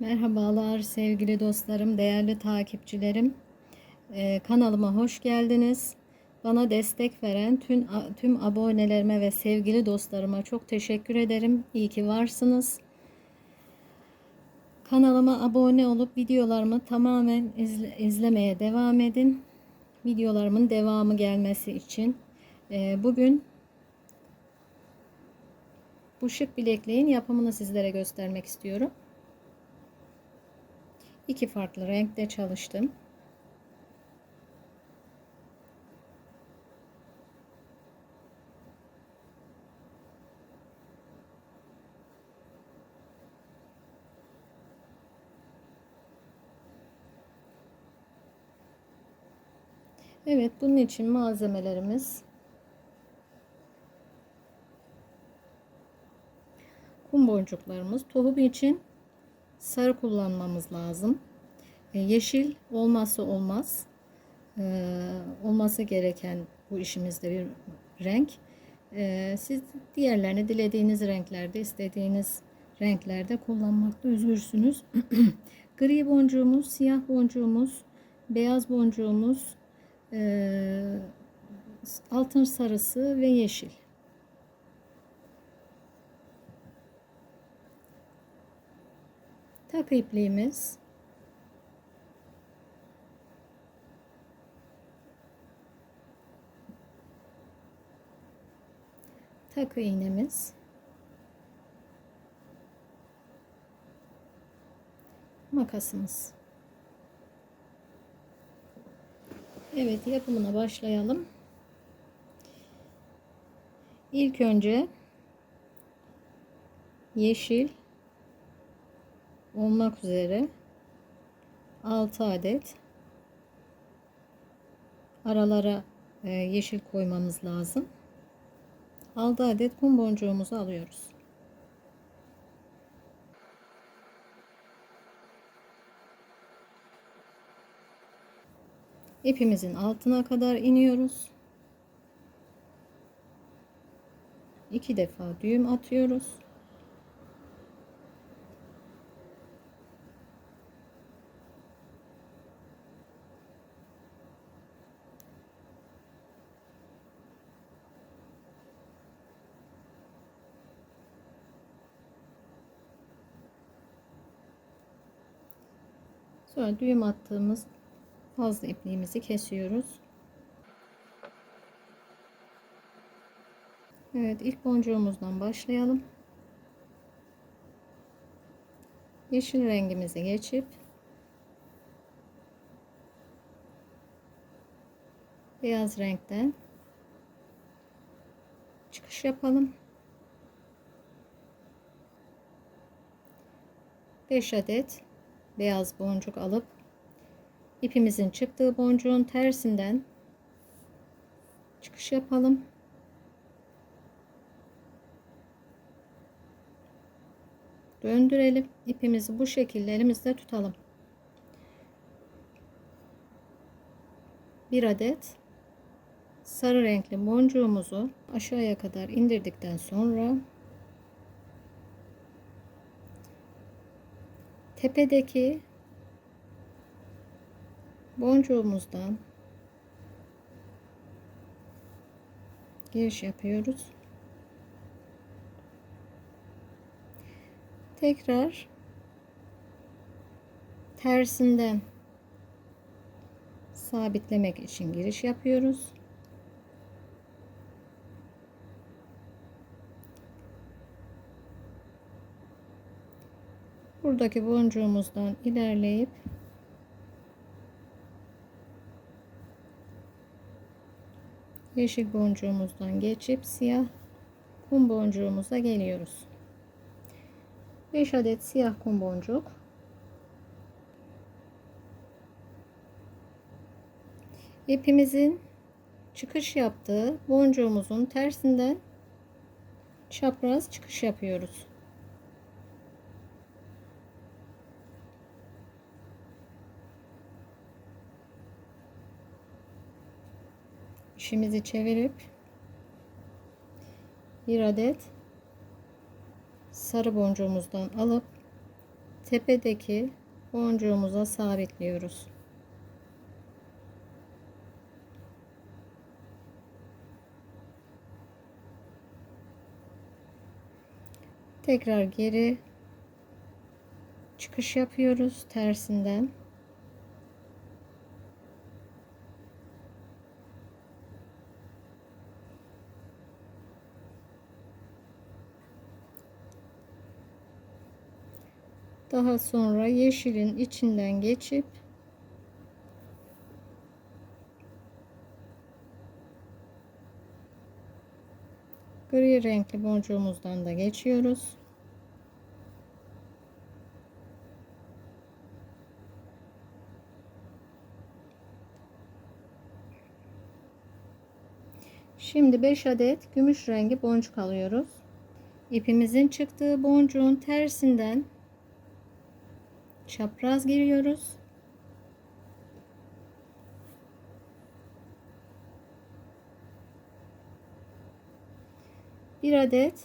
Merhabalar sevgili dostlarım, değerli takipçilerim. Ee, kanalıma hoş geldiniz. Bana destek veren tüm, tüm abonelerime ve sevgili dostlarıma çok teşekkür ederim. İyi ki varsınız. Kanalıma abone olup videolarımı tamamen izle, izlemeye devam edin. Videolarımın devamı gelmesi için. Ee, bugün bu şık bilekliğin yapımını sizlere göstermek istiyorum. İki farklı renkte çalıştım. Evet bunun için malzemelerimiz kum boncuklarımız tohum için sarı kullanmamız lazım. E, yeşil olmazsa olmaz. E, olması gereken bu işimizde bir renk. E, siz diğerlerini dilediğiniz renklerde, istediğiniz renklerde kullanmakta özgürsünüz. Gri boncuğumuz, siyah boncuğumuz, beyaz boncuğumuz, altın sarısı ve yeşil. Takı ipliğimiz. Takı iğnemiz. Makasımız. Evet yapımına başlayalım. İlk önce yeşil olmak üzere 6 adet aralara e, yeşil koymamız lazım. 6 adet kum boncuğumuzu alıyoruz. İpimizin altına kadar iniyoruz. İki defa düğüm atıyoruz. Sonra düğüm attığımız fazla ipliğimizi kesiyoruz. Evet ilk boncuğumuzdan başlayalım. Yeşil rengimizi geçip beyaz renkten çıkış yapalım. 5 adet beyaz boncuk alıp ipimizin çıktığı boncuğun tersinden çıkış yapalım. Döndürelim. ipimizi bu şekilde elimizde tutalım. Bir adet sarı renkli boncuğumuzu aşağıya kadar indirdikten sonra tepedeki boncuğumuzdan giriş yapıyoruz. Tekrar tersinden sabitlemek için giriş yapıyoruz. Buradaki boncuğumuzdan ilerleyip yeşil boncuğumuzdan geçip siyah kum boncuğumuza geliyoruz. 5 adet siyah kum boncuk. İpimizin çıkış yaptığı boncuğumuzun tersinden çapraz çıkış yapıyoruz. İşimizi çevirip bir adet sarı boncuğumuzdan alıp tepedeki boncuğumuza sabitliyoruz. Tekrar geri çıkış yapıyoruz tersinden. Daha sonra yeşilin içinden geçip gri renkli boncuğumuzdan da geçiyoruz. Şimdi 5 adet gümüş rengi boncuk alıyoruz. İpimizin çıktığı boncuğun tersinden çapraz giriyoruz. Bir adet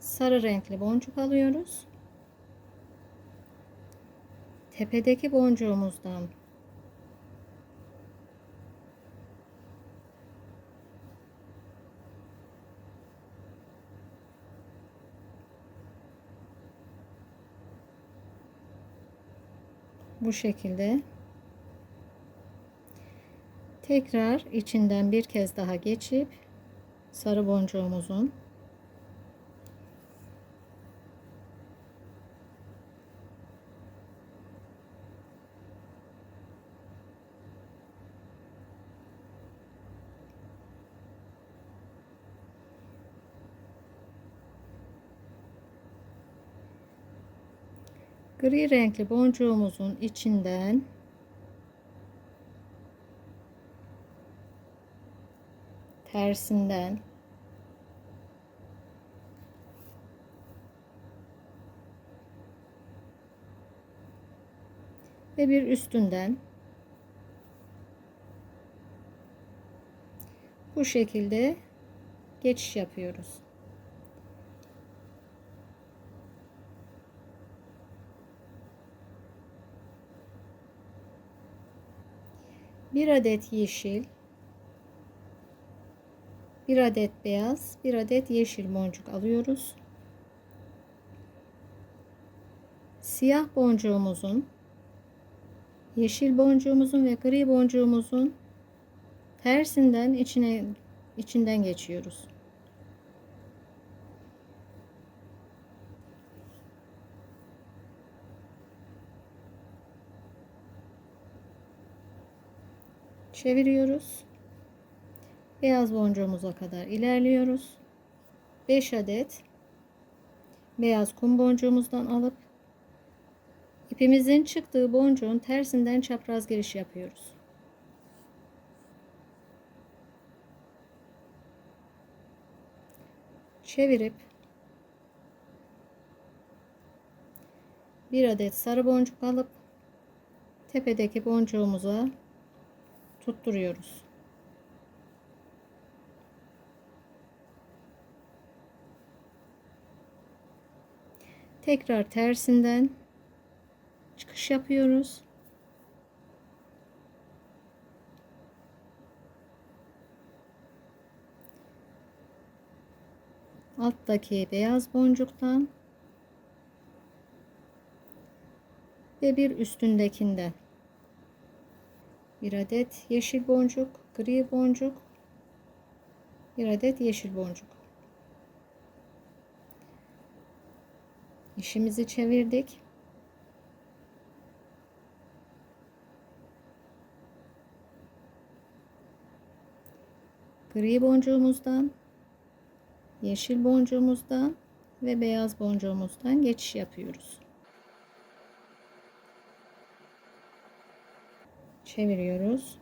sarı renkli boncuk alıyoruz. Tepedeki boncuğumuzdan bu şekilde. Tekrar içinden bir kez daha geçip sarı boncuğumuzun gri renkli boncuğumuzun içinden tersinden ve bir üstünden bu şekilde geçiş yapıyoruz. Bir adet yeşil, bir adet beyaz, bir adet yeşil boncuk alıyoruz. Siyah boncuğumuzun, yeşil boncuğumuzun ve gri boncuğumuzun tersinden içine içinden geçiyoruz. Çeviriyoruz. Beyaz boncuğumuza kadar ilerliyoruz. 5 adet beyaz kum boncuğumuzdan alıp ipimizin çıktığı boncuğun tersinden çapraz giriş yapıyoruz. Çevirip bir adet sarı boncuk alıp tepedeki boncuğumuza tutturuyoruz. Tekrar tersinden çıkış yapıyoruz. Alttaki beyaz boncuktan ve bir üstündekinden bir adet yeşil boncuk, gri boncuk, bir adet yeşil boncuk. İşimizi çevirdik. Gri boncuğumuzdan, yeşil boncuğumuzdan ve beyaz boncuğumuzdan geçiş yapıyoruz. Çeviriyoruz.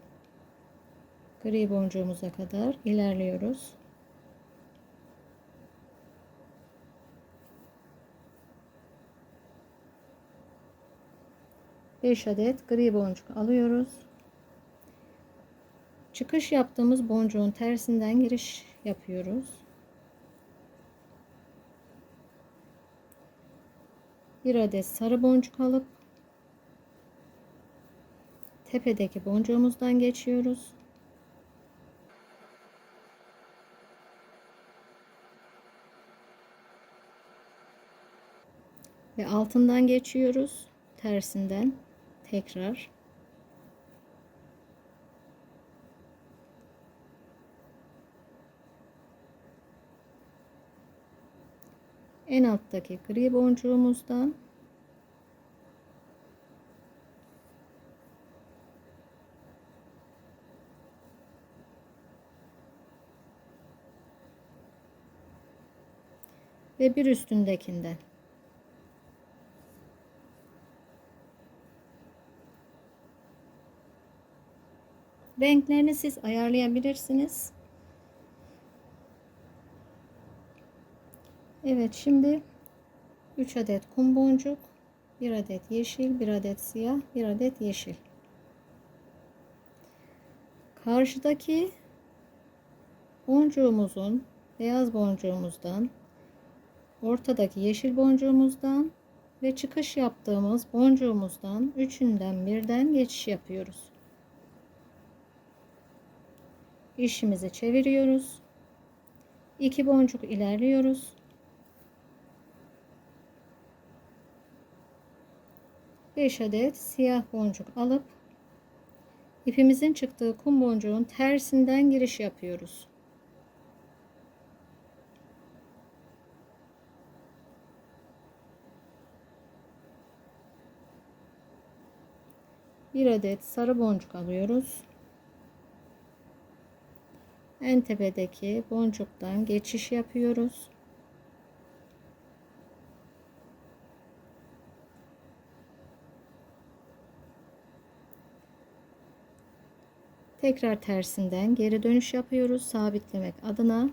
Gri boncuğumuza kadar ilerliyoruz. Beş adet gri boncuk alıyoruz. Çıkış yaptığımız boncuğun tersinden giriş yapıyoruz. bir adet sarı boncuk alıp tepedeki boncuğumuzdan geçiyoruz. Ve altından geçiyoruz. Tersinden tekrar. En alttaki gri boncuğumuzdan ve bir üstündekinden. Renklerini siz ayarlayabilirsiniz. Evet şimdi 3 adet kum boncuk, 1 adet yeşil, 1 adet siyah, 1 adet yeşil. Karşıdaki boncuğumuzun beyaz boncuğumuzdan ortadaki yeşil boncuğumuzdan ve çıkış yaptığımız boncuğumuzdan üçünden birden geçiş yapıyoruz. İşimizi çeviriyoruz. İki boncuk ilerliyoruz. Beş adet siyah boncuk alıp ipimizin çıktığı kum boncuğun tersinden giriş yapıyoruz. Bir adet sarı boncuk alıyoruz. En tepedeki boncuktan geçiş yapıyoruz. Tekrar tersinden geri dönüş yapıyoruz sabitlemek adına.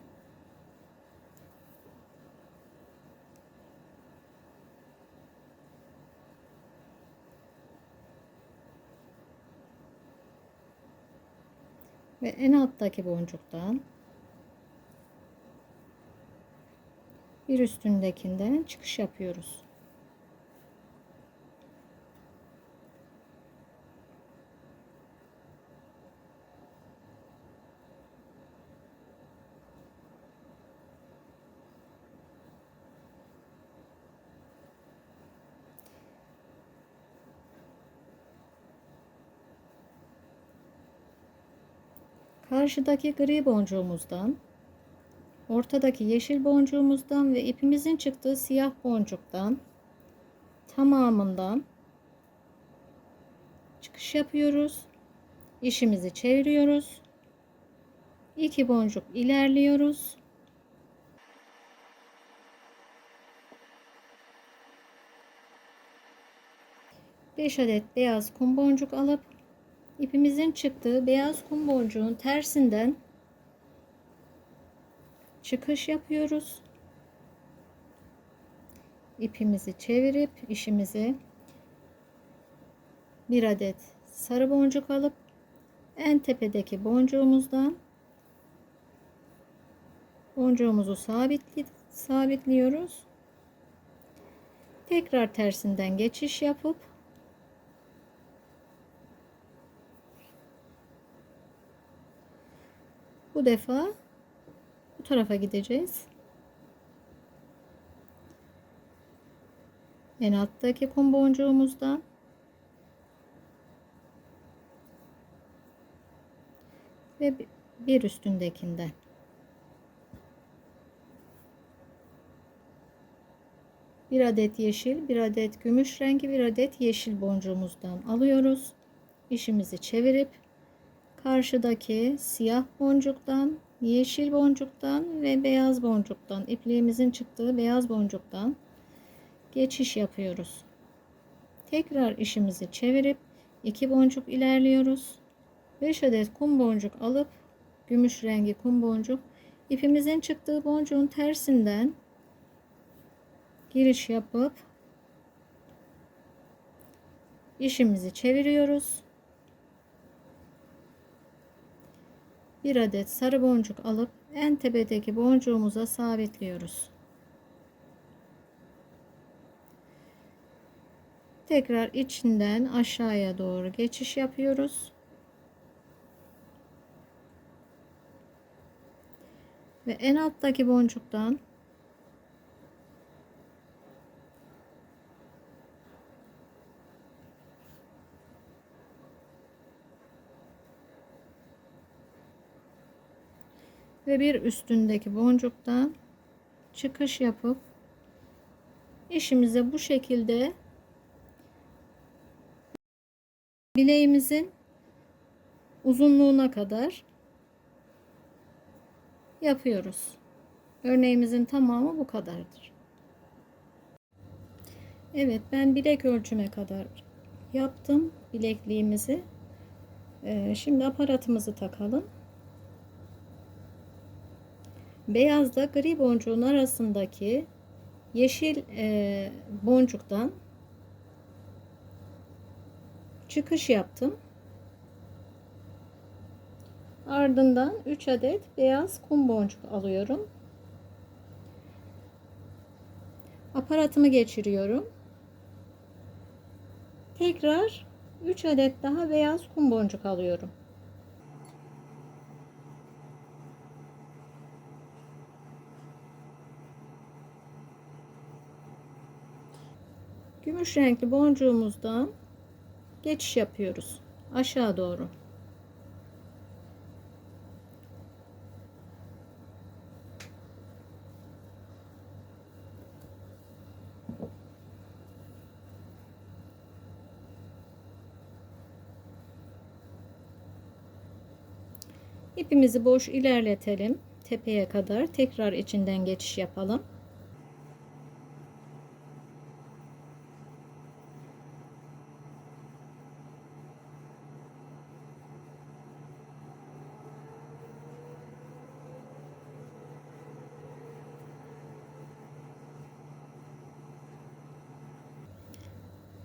En alttaki boncuktan bir üstündekinden çıkış yapıyoruz. Karşıdaki gri boncuğumuzdan, ortadaki yeşil boncuğumuzdan ve ipimizin çıktığı siyah boncuktan tamamından çıkış yapıyoruz. İşimizi çeviriyoruz. İki boncuk ilerliyoruz. Beş adet beyaz kum boncuk alıp ipimizin çıktığı beyaz kum boncuğun tersinden çıkış yapıyoruz. İpimizi çevirip işimizi bir adet sarı boncuk alıp en tepedeki boncuğumuzdan boncuğumuzu sabitli, sabitliyoruz. Tekrar tersinden geçiş yapıp Bu defa bu tarafa gideceğiz. En alttaki kum boncuğumuzdan ve bir üstündekinden. Bir adet yeşil, bir adet gümüş rengi, bir adet yeşil boncuğumuzdan alıyoruz. İşimizi çevirip karşıdaki siyah boncuktan, yeşil boncuktan ve beyaz boncuktan, ipliğimizin çıktığı beyaz boncuktan geçiş yapıyoruz. Tekrar işimizi çevirip iki boncuk ilerliyoruz. 5 adet kum boncuk alıp gümüş rengi kum boncuk ipimizin çıktığı boncuğun tersinden giriş yapıp işimizi çeviriyoruz. Bir adet sarı boncuk alıp en tepedeki boncuğumuza sabitliyoruz. Tekrar içinden aşağıya doğru geçiş yapıyoruz. Ve en alttaki boncuktan ve bir üstündeki boncuktan çıkış yapıp işimize bu şekilde bileğimizin uzunluğuna kadar yapıyoruz. Örneğimizin tamamı bu kadardır. Evet ben bilek ölçüme kadar yaptım bilekliğimizi. Ee, şimdi aparatımızı takalım. Beyazla gri boncuğun arasındaki yeşil e, boncuktan çıkış yaptım. Ardından 3 adet beyaz kum boncuk alıyorum. Aparatımı geçiriyorum. Tekrar 3 adet daha beyaz kum boncuk alıyorum. Gümüş renkli boncuğumuzdan geçiş yapıyoruz aşağı doğru. İpimizi boş ilerletelim tepeye kadar tekrar içinden geçiş yapalım.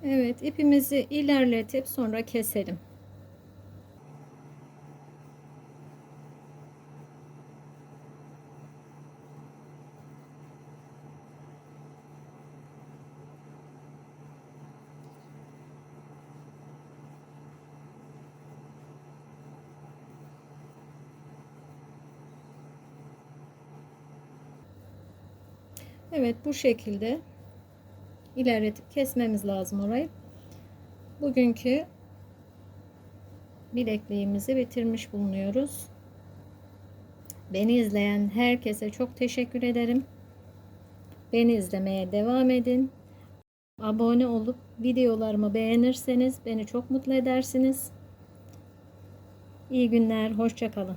Evet ipimizi ilerletip sonra keselim. Evet bu şekilde ilerletip kesmemiz lazım orayı. Bugünkü bilekliğimizi bitirmiş bulunuyoruz. Beni izleyen herkese çok teşekkür ederim. Beni izlemeye devam edin. Abone olup videolarımı beğenirseniz beni çok mutlu edersiniz. İyi günler, hoşçakalın.